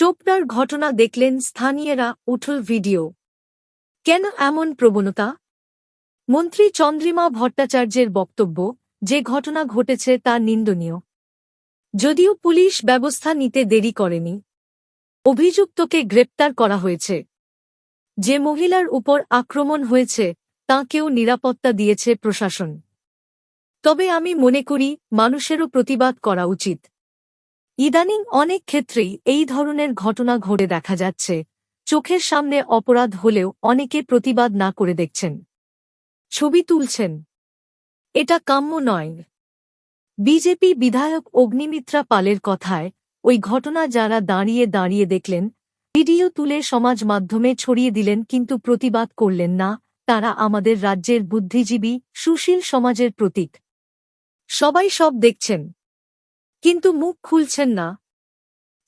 চোপড়ার ঘটনা দেখলেন স্থানীয়রা উঠল ভিডিও। কেন এমন প্রবণতা? মন্ত্রী চন্দ্রিমা ভট্টাচার্যের বক্তব্য, যে ঘটনা ঘটেছে তা নিন্দনীয়। যদিও পুলিশ ব্যবস্থা নিতে দেরি করেনি। অভিযুক্তকে গ্রেপ্তার করা হয়েছে। যে মহিলার উপর আক্রমণ হয়েছে তাঁকেও নিরাপত্তা দিয়েছে প্রশাসন। তবে আমি মনে করি, মানুষেরও প্রতিবাদ করা উচিত। ইদানিং অনেক ক্ষেত্রেই এই ধরনের ঘটনা ঘটে দেখা যাচ্ছে। চোখের সামনে অপরাধ হলেও অনেকে প্রতিবাদ না করে দেখছেন। ছবি তুলছেন। এটা কাম্য নয়। বিজেপি বিধায়ক অগ্নিমিত্রা পালের কথায় ওই ঘটনা যারা দাঁড়িয়ে দাঁড়িয়ে দেখলেন, ভিডিও তুলে সমাজ মাধ্যমে ছড়িয়ে দিলেন কিন্তু প্রতিবাদ করলেন না, তারা আমাদের রাজ্যের বুদ্ধিজীবী, সুশীল সমাজের প্রতীক। সবাই সব দেখছেন। কিন্তু মুখ খুলছেন না।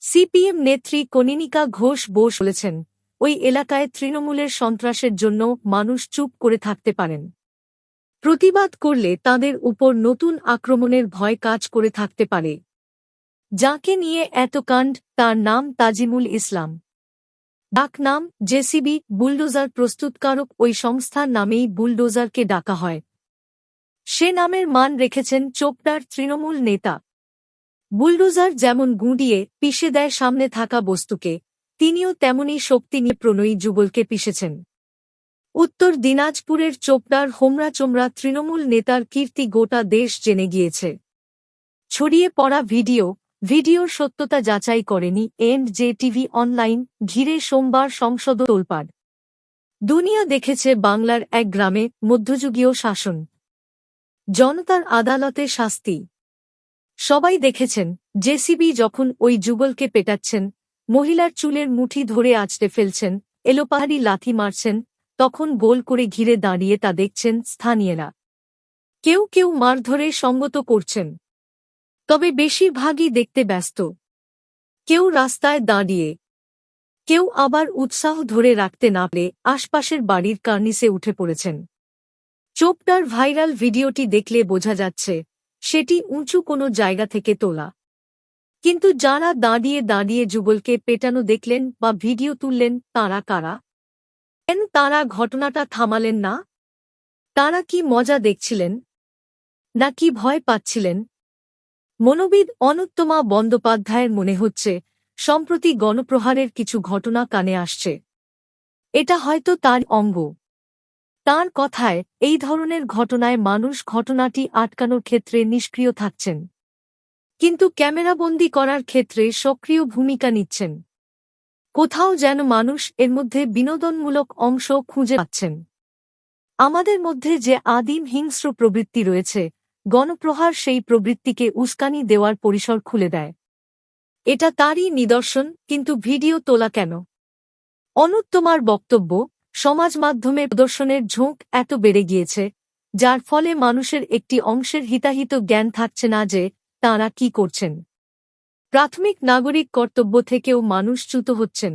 সিপিএম নেত্রী কনিনিকা ঘোষ বোস বলেছেন, ওই এলাকায় তৃণমূলের সন্ত্রাসের জন্য মানুষ চুপ করে থাকতে পারেন। প্রতিবাদ করলে তাদের উপর নতুন আক্রমণের ভয় কাজ করে থাকতে পারে। যাকে নিয়ে এত কাণ্ড, তার নাম তাজিমুল ইসলাম। ডাকনাম জেসিবি, বুলডোজার প্রস্তুতকারক ওই সংস্থার নামেই বুলডোজারকে ডাকা হয়। সে নামের মান রেখেছেন চোপড়ার তৃণমূল নেতা। বুলডোজার যেমন গুঁড়িয়ে পিষে দেয় সামনে থাকা বস্তুকে, তিনিও তেমনই শক্তি নিয়ে প্রণয়ী যুগলকে পিষেছেন। উত্তর দিনাজপুরের চোপড়ার হোমরা চোমরা তৃণমূল নেতার কীর্তি গোটা দেশ জেনে গিয়েছে। ছড়িয়ে পড়া ভিডিও, ভিডিওর সত্যতা যাচাই করেনি এন্ড জে টিভি অনলাইন, ঘিরে সোমবার সংসদ তোলপাড়। দুনিয়া দেখেছে বাংলার এক গ্রামে মধ্যযুগীয় শাসন। জনতার আদালতে শাস্তি। সবাই দেখেছেন, জেসিবি যখন ওই যুগলকে পেটাচ্ছেন, মহিলার চুলের মুঠি ধরে আঁচড়ে ফেলছেন, এলোপাহাড়ি লাথি মারছেন, তখন গোল করে ঘিরে দাঁড়িয়ে তা দেখছেন স্থানীয়রা। কেউ কেউ মারধরে সঙ্গত করছেন। তবে বেশিরভাগই দেখতে ব্যস্ত। কেউ রাস্তায় দাঁড়িয়ে। কেউ আবার উৎসাহ ধরে রাখতে না পেরে আশপাশের বাড়ির কার্নিসে উঠে পড়েছেন। চোপটার ভাইরাল ভিডিওটি দেখলে বোঝা যাচ্ছে সেটি উঁচু কোনো জায়গা থেকে তোলা। কিন্তু যারা দাঁড়িয়ে দাঁড়িয়ে যুগলকে পেটানো দেখলেন বা ভিডিও তুললেন, তারা কারা? কেন তারা ঘটনাটা থামালেন না? তারা কি মজা দেখছিলেন? নাকি ভয় পাচ্ছিলেন? মনোবিদ অনুত্তমা বন্দ্যোপাধ্যায়ের মনে হচ্ছে, সম্প্রতি গণপ্রহারের কিছু ঘটনা কানে আসছে। এটা হয়তো তার অঙ্গ। তার কথায়, এই ধরনের ঘটনায় মানুষ ঘটনাটি আটকানোর ক্ষেত্রে নিষ্ক্রিয় থাকছেন। কিন্তু ক্যামেরাবন্দি করার ক্ষেত্রে সক্রিয় ভূমিকা নিচ্ছেন। কোথাও যেন মানুষ এর মধ্যে বিনোদনমূলক অংশ খুঁজে পাচ্ছেন। আমাদের মধ্যে যে আদিম হিংস্র প্রবৃত্তি রয়েছে, গণপ্রহার সেই প্রবৃত্তিকে উস্কানি দেওয়ার পরিসর খুলে দেয়। এটা তারই নিদর্শন, কিন্তু ভিডিও তোলা কেন? অনুত্তমার বক্তব্য সমাজ মাধ্যমে প্রদর্শনের ঝোঁক এত বেড়ে গিয়েছে, যার ফলে মানুষের একটি অংশের হিতাহিত জ্ঞান থাকছে না যে তাঁরা কি করছেন। প্রাথমিক নাগরিক কর্তব্য থেকেও মানুষ চ্যুত হচ্ছেন।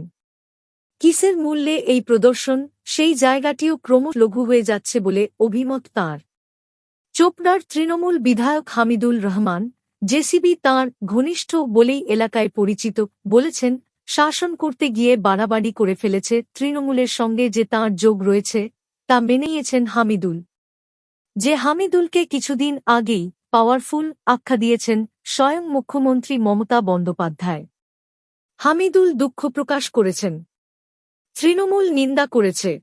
কিসের মূল্যে এই প্রদর্শন, সেই জায়গাটিও ক্রমশ লঘু হয়ে যাচ্ছে বলে অভিমত তাঁর। চোপড়ার তৃণমূল বিধায়ক হামিদুল রহমান, জেসিবি তাঁর ঘনিষ্ঠ বলেই এলাকায় পরিচিত বলেছেন শাসন করতে গিয়ে বাড়াবাড়ি করে ফেলেছে তৃণমূলের সঙ্গে যে তাঁর যোগ রয়েছে, তা মেনেইয়েছেন হামিদুল। যে হামিদুলকে কিছুদিন আগেই পাওয়ারফুল আখ্যা দিয়েছেন স্বয়ং মুখ্যমন্ত্রী মমতা বন্দ্যোপাধ্যায়। হামিদুল দুঃখ প্রকাশ করেছেন। তৃণমূল নিন্দা করেছে।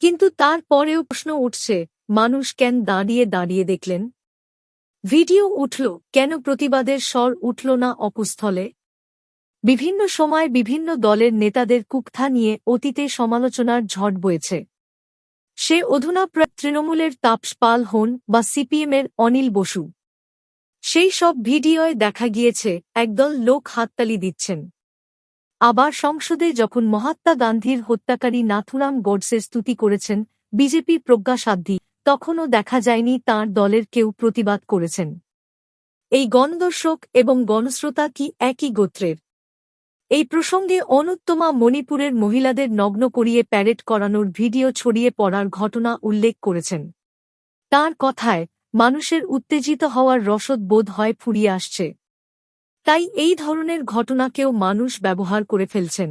কিন্তু তার পরেও প্রশ্ন উঠছে, মানুষ কেন দাঁড়িয়ে দাঁড়িয়ে দেখলেন? ভিডিও উঠল, কেন প্রতিবাদের স্বর উঠল না অকুস্থলে বিভিন্ন সময় বিভিন্ন দলের নেতাদের কুকথা নিয়ে অতীতে সমালোচনার ঝড় বয়েছে। সে অধুনা প্রায় তৃণমূলের তাপস পাল হন বা সিপিএমের অনিল বসু। সেই সব ভিডিওয় দেখা গিয়েছে, একদল লোক হাততালি দিচ্ছেন। আবার সংসদে যখন মহাত্মা গান্ধীর হত্যাকারী নাথুরাম গডসের স্তুতি করেছেন বিজেপির প্রজ্ঞাসাধ্যী তখনও দেখা যায়নি তার দলের কেউ প্রতিবাদ করেছেন। এই গণদর্শক এবং গণশ্রোতা কি একই গোত্রের? এই প্রসঙ্গে অনুত্তমা মণিপুরের মহিলাদের নগ্ন করিয়ে প্যারেড করানোর ভিডিও ছড়িয়ে পড়ার ঘটনা উল্লেখ করেছেন। তার কথায়, মানুষের উত্তেজিত হওয়ার রসদ বোধ হয় ফুরিয়ে আসছে। তাই এই ধরনের ঘটনাকেও মানুষ ব্যবহার করে ফেলছেন।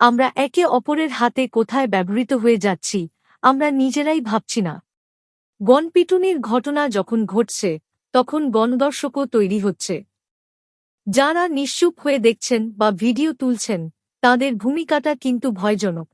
আমরা একে অপরের হাতে কোথায় ব্যবহৃত হয়ে যাচ্ছি, আমরা নিজেরাই ভাবছি না। গণপিটুনির ঘটনা যখন ঘটছে, তখন গণদর্শকও তৈরি হচ্ছে। যারা নিশ্চুপ হয়ে দেখছেন বা ভিডিও তুলছেন তাদের ভূমিকাটা কিন্তু ভয়জনক।